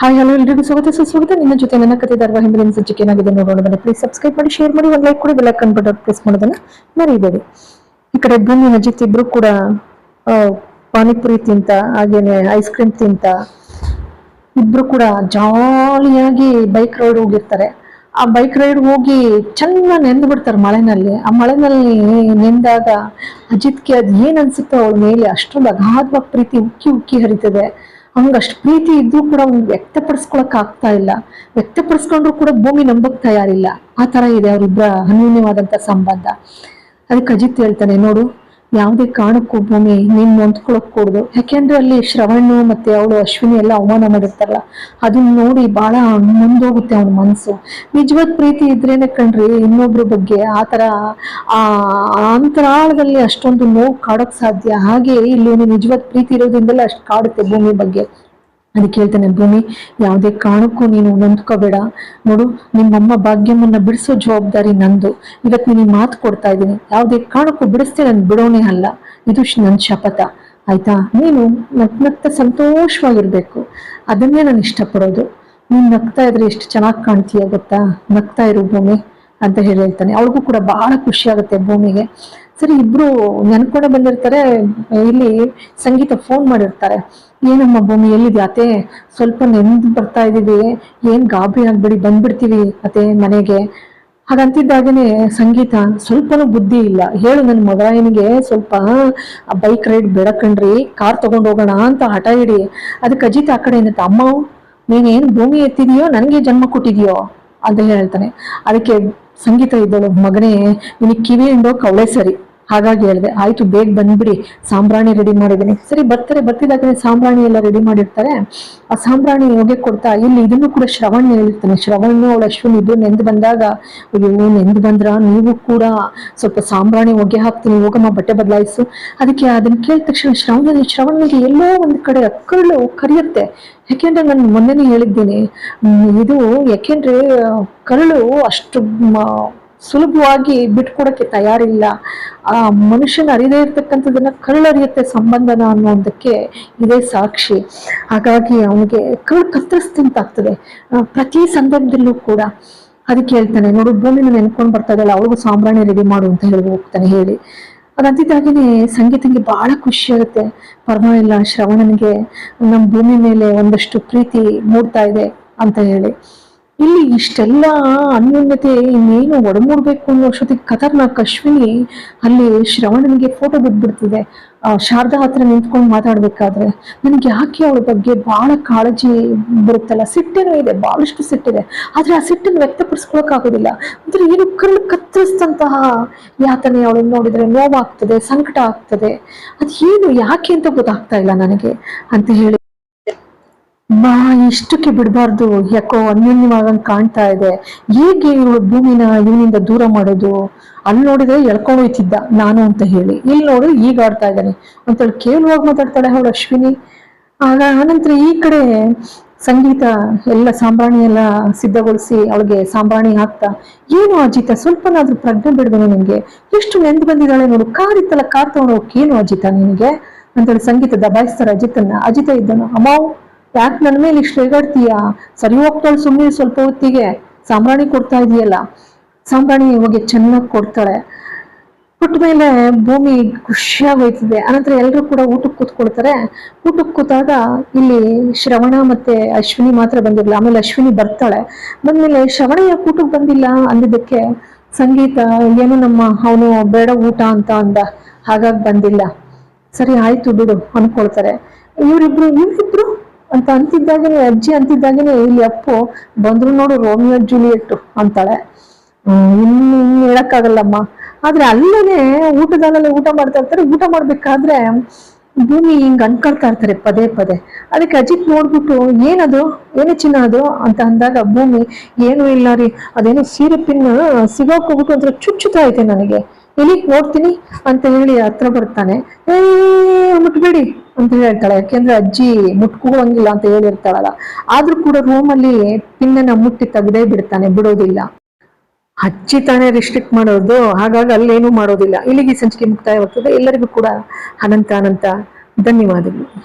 Hi hello ಎಲ್ರಿಗೂ ಸ್ವಾಗತ ಸುಸ್ವಾಗತ ನಿಮ್ಮ ಜೊತೆ ನನ್ನ ಕತೆ ಧಾರವಾಹಿ ಹಿಂದಿನ ಸಂಚಿಕೆ ಏನಾಗಿದೆ ನೋಡೋಣ. ಬನ್ನಿ ಪ್ಲೀಸ್ ಸಬ್ಸ್ಕ್ರೈಬ್ ಮಾಡಿ ಶೇರ್ ಮಾಡಿ. ಒಂದು ಲೈಕ್ ಕೊಡಿ ಬೆಲ್ಲ ಬಟನ್ ಪ್ರೆಸ್ ಮಾಡೋದನ್ನ ಮರಿಬೇಡಿ. ಈ ಕಡೆ ಭೂಮಿ, ಅಜಿತ್ ಇಬ್ರು ಕೂಡ ಪಾನಿಪುರಿ ತಿಂತ, ಹಾಗೇನೆ ಐಸ್ ಕ್ರೀಮ್ ತಿಂತ. ಇಬ್ರು ಕೂಡ ಜಾಲಿಯಾಗಿ ಬೈಕ್ ರೈಡ್ ಹೋಗಿರ್ತಾರೆ. ಆ ಬೈಕ್ ರೈಡ್ ಹೋಗಿ ಚೆನ್ನಾಗಿ ನೆಂದು ಬಿಡ್ತಾರೆ ಮಳೆನಲ್ಲಿ. ಆ ಮಳೆನಲ್ಲಿ ನೆಂದಾಗ ಅಜಿತ್ಗೆ ಅದ್ ಏನ್ ಅನ್ಸುತ್ತೋ ಅವಳ ಮೇಲೆ ಅಷ್ಟೊಂದು ಅಗಾಧವಾಗಿ ಪ್ರೀತಿ ಉಕ್ಕಿ ಉಕ್ಕಿ ಹರಿತದೆ. ಅಷ್ಟು ಪ್ರೀತಿ ಇದ್ರೂ ಕೂಡ ಅವ್ನು ವ್ಯಕ್ತಪಡಿಸ್ಕೊಳಕ್ ಆಗ್ತಾ ಇಲ್ಲ. ವ್ಯಕ್ತಪಡಿಸ್ಕೊಂಡ್ರು ಕೂಡ ಭೂಮಿ ನಂಬಕ್ ತಯಾರಿಲ್ಲ. ಆ ತರ ಇದೆ ಅವರಿಬ್ಬರ ಅನ್ಯೂನ್ಯವಾದಂತ ಸಂಬಂಧ. ಅದಕ್ಕೆ ಅಜಿತ್ ಹೇಳ್ತಾನೆ, ನೋಡು ಯಾವುದೇ ಕಾರಣಕ್ಕೂ ಭೂಮಿ ನೀನ್ ನೊಂದ್ಕೊಳಕ್ ಕೂಡುದು. ಯಾಕೆಂದ್ರೆ ಅಲ್ಲಿ ಶ್ರವಣ್ಣು ಮತ್ತೆ ಅವಳು ಅಶ್ವಿನಿ ಎಲ್ಲ ಅವಮಾನ ಮಾಡಿರ್ತಾರಲ್ಲ, ಅದನ್ನ ನೋಡಿ ಬಹಳ ಮುಂದೋಗುತ್ತೆ ಅವನ ಮನಸ್ಸು ನಿಜವಾದ ಪ್ರೀತಿ ಇದ್ರೇನೆ ಕಣ್ರಿ, ಇನ್ನೊಬ್ರ ಬಗ್ಗೆ ಆತರ ಆ ಅಂತರಾಳದಲ್ಲಿ ಅಷ್ಟೊಂದು ನೋವು ಕಾಡಕ್ ಸಾಧ್ಯ. ಹಾಗೆ ಇಲ್ಲಿ ನಿಜವಾದ ಪ್ರೀತಿ ಇರೋದ್ರಿಂದಲೇ ಅಷ್ಟು ಕಾಡುತ್ತೆ ಭೂಮಿ ಬಗ್ಗೆ. ಅದಕ್ಕೆ ಹೇಳ್ತಾನೆ ಭೂಮಿ, ಯಾವುದೇ ಕಾರಣಕ್ಕೂ ನೀನು ನೊಂದ್ಕೋಬೇಡ. ನೋಡು, ನಿಮ್ಮಮ್ಮ ಭಾಗ್ಯಮ್ಮನ್ನ ಬಿಡಿಸೋ ಜವಾಬ್ದಾರಿ ನಂದು. ಇವತ್ತು ನೀನು ಮಾತು ಕೊಡ್ತಾ ಇದ್ದೀನಿ. ಯಾವುದೇ ಕಾರಣಕ್ಕೂ ಬಿಡಿಸ್ತೇ ನಾನು ಬಿಡೋನೇ ಅಲ್ಲ. ಇದು ನನ್ನ ಶಪಥ. ಆಯ್ತಾ? ನೀನು ನಗ್, ನಗ್ತಾ ಸಂತೋಷವಾಗಿರ್ಬೇಕು. ಅದನ್ನೇ ನಾನು ಇಷ್ಟಪಡೋದು. ನೀನು ನಗ್ತಾ ಇದ್ರೆ ಎಷ್ಟು ಚೆನ್ನಾಗಿ ಕಾಣ್ತೀಯ ಗೊತ್ತಾ? ನಗ್ತಾ ಇರು ಭೂಮಿ ಅಂತ ಹೇಳಿ ಹೇಳ್ತಾನೆ. ಅವ್ರಿಗೂ ಕೂಡ ಬಹಳ ಖುಷಿ ಆಗುತ್ತೆ ಭೂಮಿಗೆ. ಸರಿ, ಇಬ್ರು ನೆನ್ಕೊಂಡೆ ಬಂದಿರ್ತಾರೆ. ಇಲ್ಲಿ ಸಂಗೀತ ಫೋನ್ ಮಾಡಿರ್ತಾರೆ. ಏನಮ್ಮ ಭೂಮಿ ಎಲ್ಲಿದೆ ಅತ್ತೆ? ಸ್ವಲ್ಪ ನೆಂದು ಬರ್ತಾ ಇದೀವಿ. ಏನ್ ಗಾಬರಿ ಆಗ್ಬಿಡಿ, ಬಂದ್ಬಿಡ್ತೀವಿ ಅತೆ ಮನೆಗೆ. ಹಾಗಂತಿದ್ದಾಗನೇ ಸಂಗೀತ ಸ್ವಲ್ಪನೂ ಬುದ್ಧಿ ಇಲ್ಲ. ಹೇಳು ನನ್ನ ಮಗನಿಗೆ ಸ್ವಲ್ಪ ಬೈಕ್ ರೈಡ್ ಬೇಡ ಕಣ್ರಿ. ಕಾರ್ ತಗೊಂಡು ಹೋಗೋಣ ಅಂತ ಹಠ ಹಿಡಿ. ಅದಕ್ಕೆ ಅಜಿತ್ ಆ ಕಡೆ ಏನಂತ, ಅಮ್ಮ, ನೀನೇನು ಭೂಮಿ ಎತ್ತಿದೀಯೋ? ನನಗೆ ಜನ್ಮ ಕೊಟ್ಟಿದೀಯೋ? ಅಂತ ಹೇಳ್ತಾನೆ. ಅದಕ್ಕೆ ಸಂಗೀತ ಇದ್ದಳು ಮಗನೇ, ನಿನಗೆ ಕಿವಿ ಹಿಂಡೋಕ್ ಕವಳೆ ಸರಿ. ಹಾಗಾಗಿ ಹೇಳಿದೆ, ಆಯ್ತು, ಬೇಗ ಬಂದ್ಬಿಡಿ, ಸಾಂಬ್ರಾಣಿ ರೆಡಿ ಮಾಡಿದ್ದೀನಿ. ಸರಿ, ಬರ್ತಾರೆ, ಬರ್ತಿದ್ದಾಗಲೇ ಸಾಂಬ್ರಾಣಿ ಎಲ್ಲ ರೆಡಿ ಮಾಡಿರ್ತಾರೆ. ಆ ಸಾಂಬ್ರಾಣಿ ಹೋಗಿ ಕೊಡ್ತಾ, ಇಲ್ಲಿ ಇದನ್ನು ಕೂಡ ಶ್ರವಣ್ ಹೇಳಿರ್ತಾನೆ ಶ್ರವಣ್ ಅವಳ ಅಶ್ವಿನ್, ಇದು ನೆಂದು ಬಂದಾಗ, ಅಯ್ಯೋ ನೆಂದು ಬಂದ್ರ? ನೀವು ಕೂಡ ಸ್ವಲ್ಪ ಸಾಂಬ್ರಾಣಿ ಹೊಗೆ ಹಾಕ್ತೀನಿ, ಹೋಗಮ್ಮ, ಬಟ್ಟೆ ಬದಲಾಯಿಸು. ಅದಕ್ಕೆ ಅದನ್ನ ಕೇಳಿದ ತಕ್ಷಣ ಶ್ರವಣ ಶ್ರವಣ್ಗೆ ಎಲ್ಲೋ ಒಂದ್ ಕಡೆ ಅಕ್ಕಳು ಕರಿಯುತ್ತೆ. ಯಾಕೆಂದ್ರೆ ನಾನು ಮೊನ್ನೆನೇ ಹೇಳಿದ್ದೀನಿ, ಇದು ಯಾಕೆಂದ್ರೆ ಕರಳು ಅಷ್ಟು ಸುಲಭವಾಗಿ ಬಿಟ್ಕೊಡಕ್ಕೆ ತಯಾರಿಲ್ಲ. ಆ ಮನುಷ್ಯನ ಅರಿದೇ ಇರ್ತಕ್ಕಂಥದ್ದನ್ನ ಕಳ್ಳರಿಯುತ್ತೆ ಸಂಬಂಧನ ಅನ್ನೋದಕ್ಕೆ ಇದೇ ಸಾಕ್ಷಿ. ಹಾಗಾಗಿ ಅವನಿಗೆ ಕಳ್ಳು ಕತ್ತರಿಸ್ತಿಂತಾಗ್ತದೆ ಪ್ರತಿ ಸಂದರ್ಭದಲ್ಲೂ ಕೂಡ ಅದಕ್ಕೆ ಹೇಳ್ತಾನೆ, ನೋಡು, ಭೂಮಿನ ನೆನ್ಕೊಂಡು ಬರ್ತಾ ಇದ್ದಾಳೆ ಅವಳಿಗೂ ಸಾಂಬ್ರಾಣಿ ರೆಡಿ ಮಾಡು ಅಂತ ಹೇಳಿ ಹೋಗ್ತಾನೆ, ಹೇಳಿ. ಅದಂತಿದ್ದಾಗೇನೆ ಸಂಗೀತಂಗೆ ಬಹಳ ಖುಷಿ ಆಗುತ್ತೆ. ಪರವಾಗಿಲ್ಲ ಶ್ರವಣನಿಗೆ ನಮ್ಮ ಭೂಮಿ ಮೇಲೆ ಒಂದಷ್ಟು ಪ್ರೀತಿ ಮೂಡ್ತಾ ಇದೆ ಅಂತ ಹೇಳಿ. ಇಲ್ಲಿ ಇಷ್ಟೆಲ್ಲ ಅನ್ಯೋನ್ಯತೆ, ಇನ್ನೇನು ಒಡಮೂಡ್ಬೇಕು ಅನ್ನೋ ಅಷ್ಟೊತ್ತಿಗೆ ಖತರ್ನಾಕ್ ಅಶ್ವಿನಿ ಅಲ್ಲಿ ಶ್ರವಣನಿಗೆ ಫೋಟೋ ಬಿದ್ದ್ಬಿಡ್ತಿದೆ ಆ, ಶಾರದಾ ಹತ್ರ ನಿಂತ್ಕೊಂಡು ಮಾತಾಡ್ಬೇಕಾದ್ರೆ ನನಗೆ ಯಾಕೆ ಅವಳ ಬಗ್ಗೆ ಬಹಳ ಕಾಳಜಿ ಬರುತ್ತಲ್ಲ? ಸಿಟ್ಟೇನೋ ಇದೆ ಬಹಳಷ್ಟು ಸಿಟ್ಟಿದೆ. ಆದ್ರೆ ಆ ಸಿಟ್ಟನ್ನು ವ್ಯಕ್ತಪಡಿಸ್ಕೊಳಕ್ ಆಗೋದಿಲ್ಲ. ಅಂದ್ರೆ ಏನು ಕಲ್ಲು ಕತ್ತರಿಸಿದಂತಹ ಯಾತನೆ ಅವಳನ್ನು ನೋಡಿದ್ರೆ ನೋವಾಗ್ತದೆ, ಸಂಕಟ ಆಗ್ತದೆ. ಅದು ಏನು ಯಾಕೆ ಅಂತ ಗೊತ್ತಾಗ್ತಾ ಇಲ್ಲ ನನಗೆ ಅಂತ ಹೇಳಿ ಬಾ ಇಷ್ಟಕ್ಕೆ ಬಿಡಬಾರ್ದು. ಯಾಕೋ ಅನ್ಯೋನ್ಯವಾಗಂಗ್ ಕಾಣ್ತಾ ಇದೆ. ಹೇಗೆ ಇವಳು ಭೂಮಿನ ಇವನಿಂದ ದೂರ ಮಾಡೋದು? ಅಲ್ಲಿ ನೋಡಿದ್ರೆ ಎಳ್ಕೊಂಡು ಹೋಯ್ತಿದ್ದ ನಾನು ಅಂತ ಹೇಳಿ. ಇಲ್ಲಿ ನೋಡು, ಈಗ ಆಡ್ತಾ ಇದ್ದಾನೆ ಅಂತೇಳಿ ಕೇಳುವಾಗ ಮಾತಾಡ್ತಾಳೆ ಅವಳು ಅಶ್ವಿನಿ. ಆಗ ಆನಂತರ ಈ ಕಡೆ ಸಂಗೀತ, ಎಲ್ಲ ಸಾಂಬ್ರಾಣಿ ಎಲ್ಲ ಸಿದ್ಧಗೊಳಿಸಿ ಅವಳಿಗೆ ಸಾಂಬ್ರಾಣಿ ಹಾಕ್ತಾ, ಏನು ಅಜಿತ, ಸ್ವಲ್ಪನಾದ್ರೂ ಪ್ರಜ್ಞೆ ಬಿಡ್ದೇನೆ ನಿಮಗೆ ಎಷ್ಟು ನೆಂದು ಬಂದಿದ್ದಾಳೆ ನೋಡು. ಕಾರ್ ಇತ್ತಲ್ಲ, ಕಾರ್ ತಗೊಂಡು ಹೋಗಕ್ಕೆ ಏನು ಅಜಿತ ನಿನಗೆ? ಅಂತೇಳಿ ಸಂಗೀತ ದಬಾಯಿಸ್ತಾರೆ ಅಜಿತನ್ನ. ಅಜಿತ ಇದ್ದನು ಅಮ್ಮಾವ್ ಯಾಕೆ ನನ್ನ ಮೇಲೆ ಇಷ್ಟು ರೇಗಾಡ್ತೀಯಾ ಸರಿ ಹೋಗ್ತಾಳೆ ಸುಮ್ಮನೆ ಸ್ವಲ್ಪ ಹೊತ್ತಿಗೆ. ಸಾಂಬ್ರಾಣಿ ಕೊಡ್ತಾ ಇದೆಯಲ್ಲ. ಸಾಂಬ್ರಾಣಿ ಇವಾಗ ಚೆನ್ನಾಗಿ ಕೊಡ್ತಾಳೆ. ಕೊಟ್ಟ ಮೇಲೆ ಭೂಮಿ ಖುಷಿಯಾಗಿ ಹೋಯ್ತದೆ. ಅನಂತರ ಎಲ್ಲರೂ ಕೂಡ ಊಟಕ್ಕೆ ಕೂತ್ಕೊಳ್ತಾರೆ. ಊಟಕ್ಕೆ ಕೂತಾಗ ಇಲ್ಲಿ ಶ್ರವಣ ಮತ್ತೆ ಅಶ್ವಿನಿ ಮಾತ್ರ ಬಂದಿರಲಿಲ್ಲ. ಆಮೇಲೆ ಅಶ್ವಿನಿ ಬರ್ತಾಳೆ. ಬಂದಮೇಲೆ ಶ್ರವಣ ಯಾಕೆ ಊಟಕ್ಕೆ ಬಂದಿಲ್ಲ ಅಂದಿದ್ದಕ್ಕೆ ಸಂಗೀತ, ಏನು ನಮ್ಮ ಅವನು ಬೇಡ ಊಟ ಅಂತ ಅಂದ. ಹಾಗಾಗಿ ಬಂದಿಲ್ಲ. ಸರಿ ಆಯಿತು ಬಿಡು, ಅಂದ್ಕೊಳ್ತಾರೆ. ಇವರಿಬ್ರು ಇವರಿಬ್ರು ಅಂತ ಅಂತಿದ್ದಾಗನೇ, ಅಜ್ಜಿ ಅಂತಿದ್ದಾಗನೇ, ಇಲ್ಲಿ ಅಪ್ಪು ಬಂದ್ರು ನೋಡು ರೋಮಿಯೋ ಜೂಲಿಯಟ್ ಅಂತಾಳೆ. ಇನ್ನು ಇನ್ನು ಹೇಳಕ್ಕಾಗಲ್ಲಮ್ಮ. ಆದ್ರೆ ಅಲ್ಲೇನೆ ಊಟದಲ್ಲೇ ಊಟ ಮಾಡ್ತಾ ಇರ್ತಾರೆ, ಊಟ ಮಾಡ್ಬೇಕಾದ್ರೆ ಭೂಮಿ ಹಿಂಗ್ ಅನ್ಕೊಳ್ತಾ ಇರ್ತಾರೆ ಪದೇ ಪದೇ. ಅದಕ್ಕೆ ಅಜಿತ್ ನೋಡ್ಬಿಟ್ಟು, ಏನದು? ಏನು ಚಿನ್ನ ಅದು? ಅಂತ ಅಂದಾಗ ಭೂಮಿ, ಏನು ಇಲ್ಲ ರೀ, ಅದೇನೋ ಸೀರೆ ಪಿನ್ ಸಿಗೋಕೋಗ್ಬಿಟ್ಟು ಒಂಥರ ಚುಚ್ಚುತ್ತಾ ಐತೆ ನನಗೆ. ಇಲ್ಲಿ ನೋಡ್ತೀನಿ. ಅಂತ ಹೇಳಿ ಹತ್ರ ಬರ್ತಾನೆ. ಏ ಮುಟ್ಬೇಡಿ ಅಂತ ಹೇಳ್ತಾಳೆ. ಯಾಕೆಂದ್ರೆ ಅಜ್ಜಿ ಮುಟ್ಕೋಂಗಿಲ್ಲ ಅಂತ ಹೇಳಿರ್ತಾಳಲ್ಲ. ಆದ್ರೂ ಕೂಡ ರೂಮಲ್ಲಿ ಪಿನ್ನನ್ನ ಮುಟ್ಟಿ ತೆಗ್ದೇ ಬಿಡ್ತಾನೆ, ಬಿಡೋದಿಲ್ಲ. ಅಜ್ಜಿ ತಾನೇ ರಿಸ್ಟ್ರಿಕ್ಟ್ ಮಾಡೋದು, ಹಾಗಾಗಿ ಅಲ್ಲೇನೂ ಮಾಡೋದಿಲ್ಲ. ಇಲ್ಲಿಗೆ ಸಂಚಿಕೆ ಮುಕ್ತಾಯವಾಗ್ತದೆ. ಎಲ್ಲರಿಗೂ ಕೂಡ ಅನಂತ ಅನಂತ ಧನ್ಯವಾದಗಳು.